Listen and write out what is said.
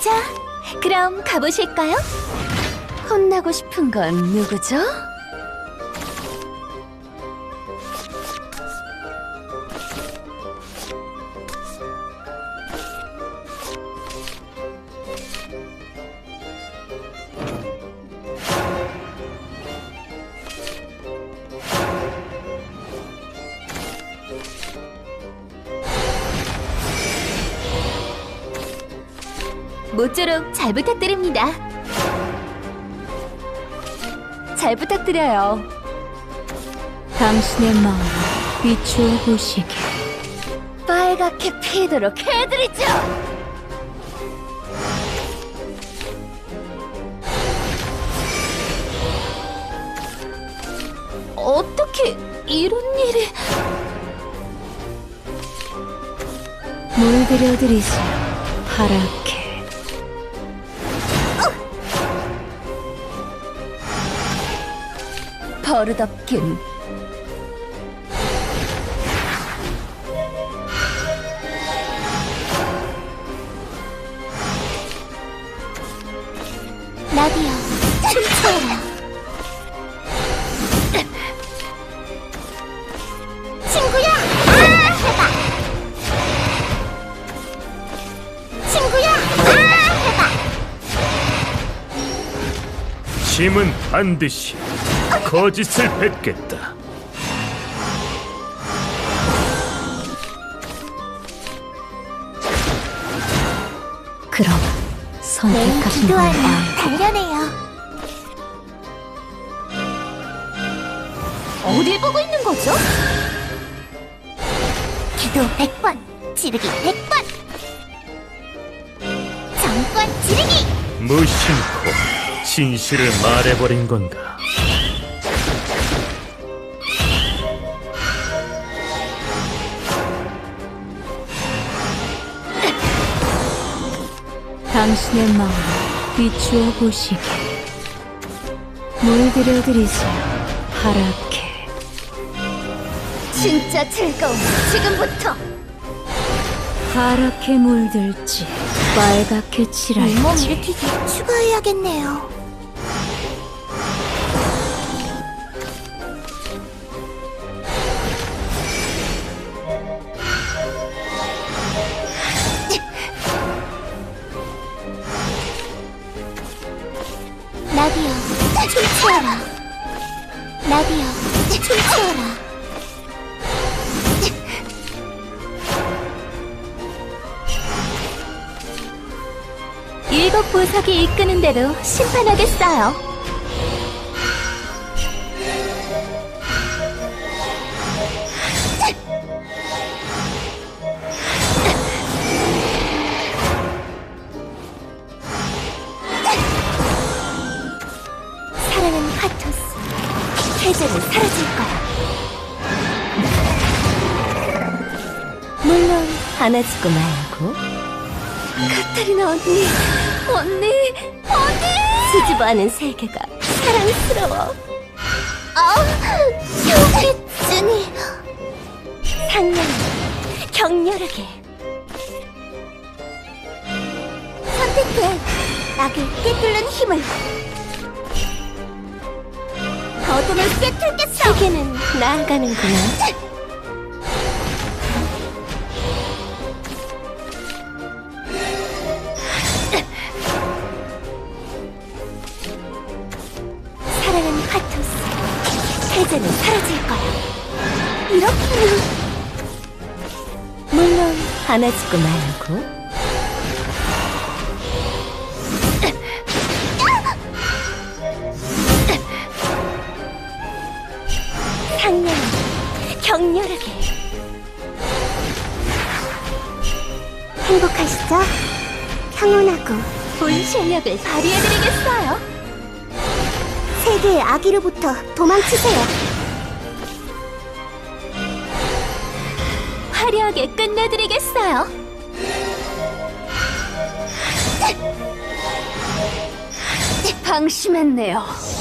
자, 그럼 가보실까요? 혼나고 싶은 건 누구죠? 모쪼록 잘 부탁드립니다. 잘 부탁드려요. 당신의 마음을 비추어 보시게. 빨갛게 피도록 해드리죠. 어떻게 이런 일이? 물들여 드리세요. 파 버릇없긴. 나비야, 춤춰라. 친구야! 아! 해봐! 친구야! 아! 해봐! 짐은 반드시 거짓을 뱉겠다. 그럼 내 선택하신 기도 건 하나 아, 단련해요. 어딜 보고 있는 거죠? 기도 100번, 지르기 100번! 정권 지르기! 무심코 진실을 말해버린 건가? 당신의 마음을 비추어 보시게. 물들여 드리세요. 파랗게. 진짜 즐거움, 지금부터! 파랗게 물들지. 빨갛게 칠할지. 몸 일으키기 추가해야겠네요. 춤추어라. 나비여, 춤추어라. 일곱 보석이 이끄는 대로 심판하겠어요. 해제는 사라질 거야. 물론 안아주고 말고. 카타리나 언니, 언니, 언니! 수줍어하는 세계가 사랑스러워. 아, 효기준이 상냥히, 격렬하게. 선택해, 악을 꿰뚫는 힘을. 어둠을 꿰뚫겠어! 세계는 나아가는구나. 사랑은 파토스. 해제는 사라질 거야. 이렇게는 물론 안아주고 말고. 상냥히, 격렬하게. 행복하시죠? 평온하고 본 실력을 발휘해드리겠어요. 세계의 아기로부터 도망치세요. 화려하게 끝내드리겠어요. 방심했네요.